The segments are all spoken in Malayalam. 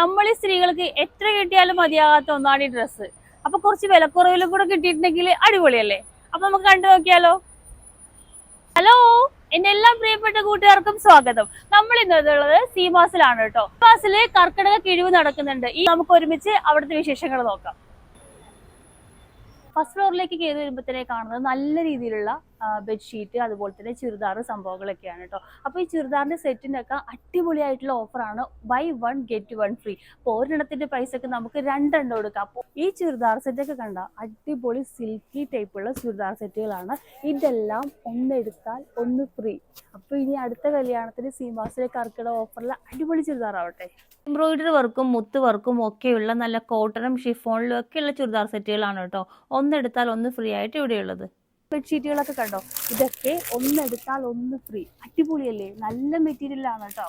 നമ്മൾ ഈ സ്ത്രീകൾക്ക് എത്ര കിട്ടിയാലും മതിയാകാത്ത ഒന്നാണ് ഈ ഡ്രസ്സ് അപ്പൊ കുറച്ച് വിലക്കുറവിലും കൂടെ കിട്ടിയിട്ടുണ്ടെങ്കിൽ അടിപൊളിയല്ലേ? അപ്പൊ നമുക്ക് കണ്ടു നോക്കിയാലോ? ഹലോ എന്റെ എല്ലാ പ്രിയപ്പെട്ട കൂട്ടുകാർക്കും സ്വാഗതം. നമ്മൾ ഇന്നുള്ളത് സീമാസിലാണ് കേട്ടോ. സീമാസിൽ കർക്കിടക കിഴിവ് നടക്കുന്നുണ്ട്. ഈ നമുക്ക് ഒരുമിച്ച് അവിടുത്തെ വിശേഷങ്ങൾ നോക്കാം. ഫസ്റ്റ് ഫ്ലോറിലേക്ക് കയറി വരുമ്പോഴത്തേനെ കാണുന്നത് നല്ല രീതിയിലുള്ള ബെഡ്ഷീറ്റ് അതുപോലെ തന്നെ ചുരിദാർ സംഭവങ്ങളൊക്കെയാണ് കേട്ടോ അപ്പോൾ ഈ ചുരിദാറിന്റെ സെറ്റിനൊക്കെ അടിപൊളിയായിട്ടുള്ള ഓഫറാണ് buy one get one free അപ്പോൾ ഒരെണ്ണത്തിന്റെ പ്രൈസ് ഒക്കെ നമുക്ക് രണ്ടെണ്ണം എടുക്കാം. അപ്പോൾ ഈ ചുരിദാർ സെറ്റൊക്കെ കണ്ട അടിപൊളി സിൽക്കി ടൈപ്പുള്ള ചുരിദാർ സെറ്റുകളാണ്. ഇതെല്ലാം ഒന്നെടുത്താൽ ഒന്ന് ഫ്രീ അപ്പോൾ ഇനി അടുത്ത കല്യാണത്തിന് സീമാസിലെ കർക്കിടക ഓഫറിൽ അടിപൊളി ചുരിദാർ ആവട്ടെ. എംബ്രോയിഡറി വർക്കും മുത്ത് വർക്കും ഒക്കെയുള്ള നല്ല കോട്ടണും ഷിഫോണിലും ഒക്കെയുള്ള ചുരിദാർ സെറ്റുകളാണ് കേട്ടോ ഒന്നെടുത്താൽ ഒന്ന് ഫ്രീ ആയിട്ട് ഇവിടെയുള്ളത്. ബെഡ്ഷീറ്റുകളൊക്കെ കണ്ടോ? ഇതൊക്കെ ഒന്നെടുത്താൽ ഒന്ന് ഫ്രീ അടിപൊളിയല്ലേ? നല്ല മെറ്റീരിയൽ ആണ് കേട്ടോ.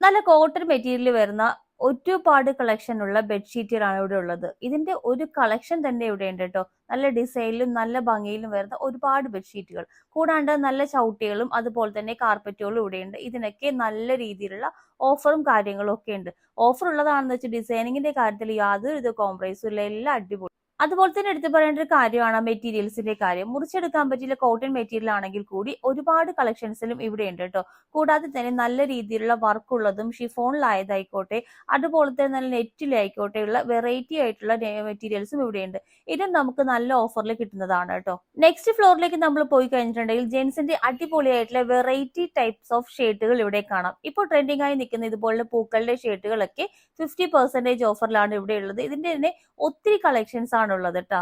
നല്ല കോട്ടൺ മെറ്റീരിയൽ വരുന്ന ഒരുപാട് കളക്ഷൻ ഉള്ള ബെഡ്ഷീറ്റുകളാണ് ഇവിടെ ഉള്ളത്. ഇതിന്റെ ഒരു കളക്ഷൻ തന്നെ ഇവിടെ ഉണ്ട് കേട്ടോ. നല്ല ഡിസൈനിലും നല്ല ഭംഗിയിലും വരുന്ന ഒരുപാട് ബെഡ്ഷീറ്റുകൾ കൂടാണ്ട് നല്ല ചവിട്ടികളും അതുപോലെ തന്നെ കാർപ്പറ്റുകളും ഇവിടെയുണ്ട് ഇതിനൊക്കെ നല്ല രീതിയിലുള്ള ഓഫറും കാര്യങ്ങളും ഒക്കെ ഉണ്ട്. ഓഫർ ഉള്ളതാണെന്ന് വെച്ചാൽ ഡിസൈനിങ്ങിന്റെ കാര്യത്തിൽ യാതൊരു ഇത് കോംപ്രമൈസും ഇല്ല. എല്ലാം അടിപൊളി. അതുപോലെ തന്നെ എടുത്തു പറയേണ്ട ഒരു കാര്യമാണ് മെറ്റീരിയൽസിന്റെ കാര്യം. മുറിച്ചെടുക്കാൻ പറ്റിയ കോട്ടൺ മെറ്റീരിയൽ ആണെങ്കിൽ കൂടി ഒരുപാട് കളക്ഷൻസിലും ഇവിടെ ഉണ്ട് കേട്ടോ. കൂടാതെ തന്നെ നല്ല രീതിയിലുള്ള വർക്ക് ഉള്ളതും ഷിഫോണിലായതായിക്കോട്ടെ അതുപോലെ തന്നെ നല്ല നെറ്റിലായിക്കോട്ടെ ഉള്ള വെറൈറ്റി ആയിട്ടുള്ള മെറ്റീരിയൽസും ഇവിടെ ഉണ്ട്. ഇതും നമുക്ക് നല്ല ഓഫറിൽ കിട്ടുന്നതാണ് കേട്ടോ. നെക്സ്റ്റ് ഫ്ലോറിലേക്ക് നമ്മൾ പോയി കഴിഞ്ഞിട്ടുണ്ടെങ്കിൽ ജെൻസിന്റെ അടിപൊളിയായിട്ടുള്ള വെറൈറ്റി ടൈപ്സ് ഓഫ് ഷേർട്ടുകൾ ഇവിടെ കാണാം. ഇപ്പോൾ ട്രെൻഡിങ് ആയി നിൽക്കുന്ന ഇതുപോലുള്ള പൂക്കളുടെ ഷേർട്ടുകളൊക്കെ ഫിഫ്റ്റി പെർസെന്റേജ് ഓഫറിലാണ് ഇവിടെ ഉള്ളത്. ഇതിന്റെ തന്നെ ഒത്തിരി കളക്ഷൻസ് ആണ് ഉള്ളത് കേട്ടോ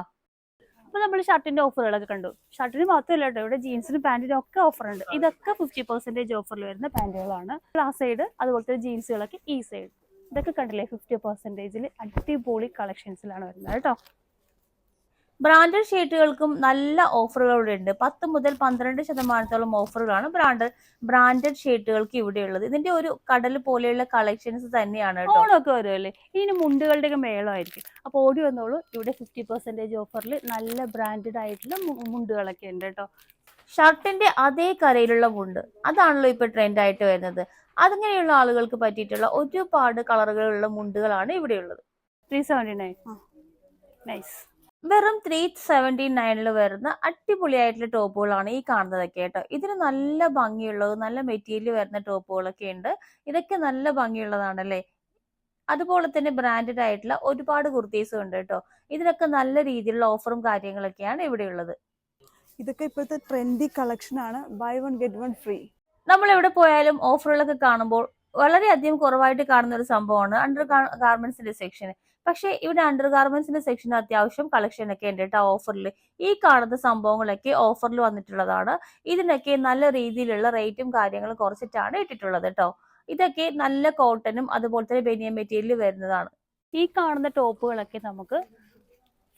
അപ്പൊ നമ്മൾ ഷർട്ടിന്റെ ഓഫറുകളൊക്കെ കണ്ടു. ഷർട്ടിന് മാത്രമല്ല കേട്ടോ ഇവിടെ ജീൻസിനും പാന്റിനും ഒക്കെ ഓഫർ ഉണ്ട് ഇതൊക്കെ ഫിഫ്റ്റി പെർസെന്റേജ് ഓഫറിൽ വരുന്ന പാന്റുകളാണ്. ആ സൈഡ് അതുപോലത്തെ ജീൻസുകളൊക്കെ ഈ സൈഡ്. ഇതൊക്കെ കണ്ടില്ലേ ഫിഫ്റ്റി പെർസെന്റേജിൽ അടിപൊളി കളക്ഷൻസിലാണ് വരുന്നത് കേട്ടോ ബ്രാൻഡഡ് ഷർട്ടുകൾക്കും നല്ല ഓഫറുകൾ ഇവിടെ ഉണ്ട്. പത്ത് മുതൽ പന്ത്രണ്ട് ശതമാനത്തോളം ഓഫറുകളാണ് ബ്രാൻഡ് ബ്രാൻഡഡ് ഷർട്ടുകൾക്ക് ഇവിടെ ഉള്ളത്. ഇതിന്റെ ഒരു കടൽ പോലെയുള്ള കളക്ഷൻസ് തന്നെയാണ് ഓണമൊക്കെ വരുമല്ലേ ഇനി മുണ്ടുകളുടെ ഒക്കെ മേളമായിരിക്കും. അപ്പോൾ ഓടി വന്നോളൂ. ഇവിടെ ഫിഫ്റ്റി പെർസെന്റേജ് ഓഫറിൽ നല്ല ബ്രാൻഡഡ് ആയിട്ടുള്ള മുണ്ടുകളൊക്കെ ഉണ്ട് കേട്ടോ. ഷർട്ടിന്റെ അതേ കരയിലുള്ള മുണ്ട്. അതാണല്ലോ ഇപ്പൊ ട്രെൻഡ് ആയിട്ട് വരുന്നത്. അതിങ്ങനെയുള്ള ആളുകൾക്ക് പറ്റിയിട്ടുള്ള ഒരുപാട് കളറുകളുള്ള മുണ്ടുകളാണ് ഇവിടെയുള്ളത് ത്രീ സെവന്റി നൈൻ നൈസ് വെറും ത്രീ സെവന്റി നയനിൽ വരുന്ന അടിപൊളിയായിട്ടുള്ള ടോപ്പുകളാണ് ഈ കാണുന്നതൊക്കെ കേട്ടോ. ഇതിന് നല്ല ഭംഗിയുള്ളത് നല്ല മെറ്റീരിയൽ വരുന്ന ടോപ്പുകളൊക്കെ ഉണ്ട്. ഇതൊക്കെ നല്ല ഭംഗിയുള്ളതാണല്ലേ? അതുപോലെ തന്നെ ബ്രാൻഡഡ് ആയിട്ടുള്ള ഒരുപാട് കുർത്തീസും ഉണ്ട് കേട്ടോ. ഇതിനൊക്കെ നല്ല രീതിയിലുള്ള ഓഫറും കാര്യങ്ങളൊക്കെയാണ് ഇവിടെ ഉള്ളത്. ഇതൊക്കെ ഇപ്പോഴത്തെ ട്രെൻഡി കളക്ഷൻ ആണ്. Buy one get one free നമ്മൾ എവിടെ പോയാലും ഓഫറുകളൊക്കെ കാണുമ്പോൾ വളരെയധികം കുറവായിട്ട് കാണുന്ന ഒരു സംഭവമാണ് അണ്ടർ ഗാർമെന്റ്സിന്റെ സെക്ഷൻ പക്ഷേ ഇവിടെ അണ്ടർ ഗാർമെന്റ്സിന്റെ സെക്ഷൻ അത്യാവശ്യം കളക്ഷൻ ഒക്കെ ഉണ്ട് കേട്ടോ ഓഫറിൽ ഈ കാണുന്ന സംഭവങ്ങളൊക്കെ ഓഫറിൽ വന്നിട്ടുള്ളതാണ്. ഇതിനൊക്കെ നല്ല രീതിയിലുള്ള റേറ്റും കാര്യങ്ങളും കുറച്ചിട്ടാണ് ഇട്ടിട്ടുള്ളത് കേട്ടോ. ഇതൊക്കെ നല്ല കോട്ടനും അതുപോലെ തന്നെ ബനിയൻ മെറ്റീരിയൽ വരുന്നതാണ്. ഈ കാണുന്ന ടോപ്പുകളൊക്കെ നമുക്ക്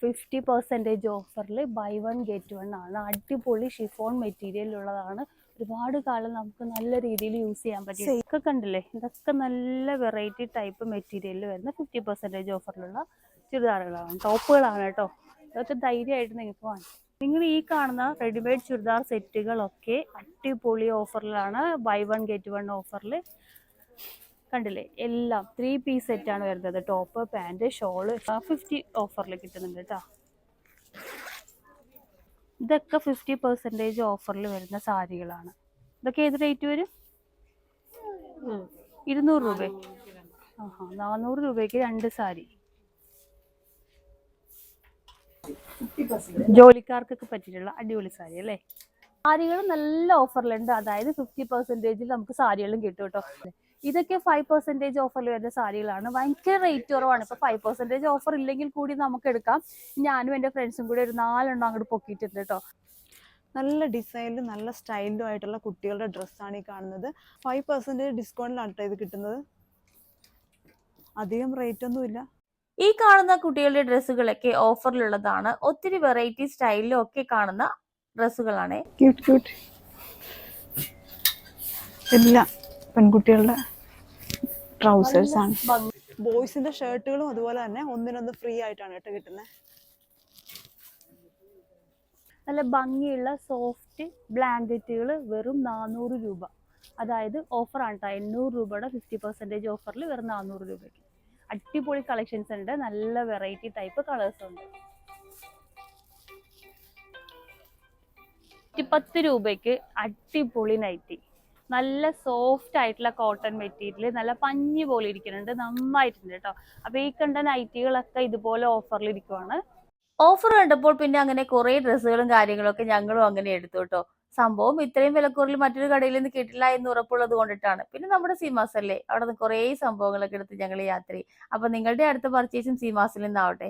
ഫിഫ്റ്റി പെർസെന്റേജ് ഓഫറിൽ ബൈ വൺ ഗെറ്റ് വൺ ആണ്. അടിപൊളി ഷിഫോൺ മെറ്റീരിയൽ ഉള്ളതാണ്. ഒരുപാട് കാലം നമുക്ക് നല്ല രീതിയിൽ യൂസ് ചെയ്യാൻ പറ്റും ഇതൊക്കെ കണ്ടില്ലേ? ഇതൊക്കെ നല്ല വെറൈറ്റി ടൈപ്പ് മെറ്റീരിയലിൽ വരുന്ന ഫിഫ്റ്റി പെർസെന്റേജ് ഓഫറിലുള്ള ചുരിദാറുകളാണ്. ടോപ്പുകളാണ് കേട്ടോ. ഇതൊക്കെ ധൈര്യമായിട്ട് നിങ്ങൾക്ക് വാങ്ങി നിങ്ങൾ ഈ കാണുന്ന റെഡിമെയ്ഡ് ചുരിദാർ സെറ്റുകളൊക്കെ അടിപൊളി ഓഫറിലാണ് ബൈ വൺ ഗെറ്റ് വൺ ഓഫറിൽ കണ്ടില്ലേ? എല്ലാം ത്രീ പീസ് സെറ്റാണ് വരുന്നത്. ടോപ്പ് പാന്റ് ഷോൾ ഫിഫ്റ്റി ഓഫറിൽ കിട്ടുന്നുണ്ട് കേട്ടോ. ഇതൊക്കെ ഫിഫ്റ്റി പെർസെന്റേജ് ഓഫറിൽ വരുന്ന സാരികളാണ്. ഇതൊക്കെ ഏത് റേറ്റ് വരും? ഇരുന്നൂറ് രൂപ. ആഹാ നാനൂറ് രൂപയ്ക്ക് രണ്ട് സാരി. ജോലിക്കാർക്കൊക്കെ പറ്റിയിട്ടുള്ള അടിപൊളി സാരി അല്ലേ? സാരികൾ നല്ല ഓഫറിലുണ്ട് അതായത് ഫിഫ്റ്റി പെർസെന്റേജിൽ നമുക്ക് സാരികളും കിട്ടും കേട്ടോ ഇതൊക്കെ ഫൈവ് പെർസെന്റേജ് ഓഫറിൽ വരുന്ന സാരികളാണ്. ഭയങ്കര റേറ്റ് കുറവാണ്. ഇപ്പൊ ഫൈവ് പെർസെന്റേജ് ഓഫർ ഇല്ലെങ്കിൽ കൂടി നമുക്ക് എടുക്കാം. ഞാനും എന്റെ ഫ്രണ്ട്സും കൂടി ഒരു നാലെണ്ണം അങ്ങോട്ട് പൊക്കിയിട്ടുണ്ട് കേട്ടോ നല്ല ഡിസൈനിലും നല്ല സ്റ്റൈലിലും ആയിട്ടുള്ള കുട്ടികളുടെ ഡ്രസ്സാണ് ഈ കാണുന്നത്. ഫൈവ് പെർസെന്റേജ് ഡിസ്കൗണ്ടിലാണ് കേട്ടോ ഇത് കിട്ടുന്നത്? അധികം റേറ്റ് ഒന്നുമില്ല ഈ കാണുന്ന കുട്ടികളുടെ ഡ്രസ്സുകളൊക്കെ ഓഫറിലുള്ളതാണ് ഒത്തിരി വെറൈറ്റി സ്റ്റൈലിലും ഒക്കെ കാണുന്ന ഡ്രസ്സുകളാണ്. എല്ലാം പെൺകുട്ടികളുടെ ട്രൗസേഴ്സ് ആണ്. ബോയ്സിന്റെ ഷർട്ടുകളും അതുപോലെ തന്നെ ഒന്നിനൊന്ന് ഫ്രീ ആയിട്ടാണ് കേട്ടോ കിട്ടുന്നത് നല്ല ഭംഗിയുള്ള സോഫ്റ്റ് ബ്ലാങ്കറ്റുകൾ വെറും നാനൂറ് രൂപ. അതായത് ഓഫറാണ് കേട്ടോ എണ്ണൂറ് രൂപയുടെ ഫിഫ്റ്റി പെർസെന്റേജ് ഓഫറിൽ വെറും നാനൂറ് രൂപയ്ക്ക്. അടിപൊളി കളക്ഷൻസ് ഉണ്ട്. നല്ല വെറൈറ്റി ടൈപ്പ് കളേഴ്സ് ഉണ്ട്. പത്ത് രൂപയ്ക്ക് അടിപൊളി നൈറ്റി നല്ല സോഫ്റ്റ് ആയിട്ടുള്ള കോട്ടൺ മെറ്റീരിയൽ നല്ല പഞ്ഞി പോലെ ഇരിക്കുന്നുണ്ട് നന്നായിട്ടുണ്ട് കേട്ടോ അപ്പൊ ഈ കണ്ട നൈറ്റികളൊക്കെ ഇതുപോലെ ഓഫറിൽ ഇരിക്കുവാണ്. ഓഫർ കണ്ടപ്പോൾ പിന്നെ അങ്ങനെ കുറെ ഡ്രസ്സുകളും കാര്യങ്ങളൊക്കെ ഞങ്ങളും അങ്ങനെ എടുത്തു കേട്ടോ സംഭവം ഇത്രയും വിലക്കുറവിൽ മറ്റൊരു കടയിൽ നിന്ന് കിട്ടില്ല എന്ന് ഉറപ്പുള്ളത് കൊണ്ടിട്ടാണ്. പിന്നെ നമ്മുടെ സീമാസ് അല്ലേ? അവിടെ നിന്ന് കുറേ സംഭവങ്ങളൊക്കെ എടുത്ത് ഞങ്ങൾ യാത്ര ചെയ്യും. അപ്പൊ നിങ്ങളുടെ അടുത്ത പർച്ചേസും സീമാസിൽ നിന്നാവട്ടെ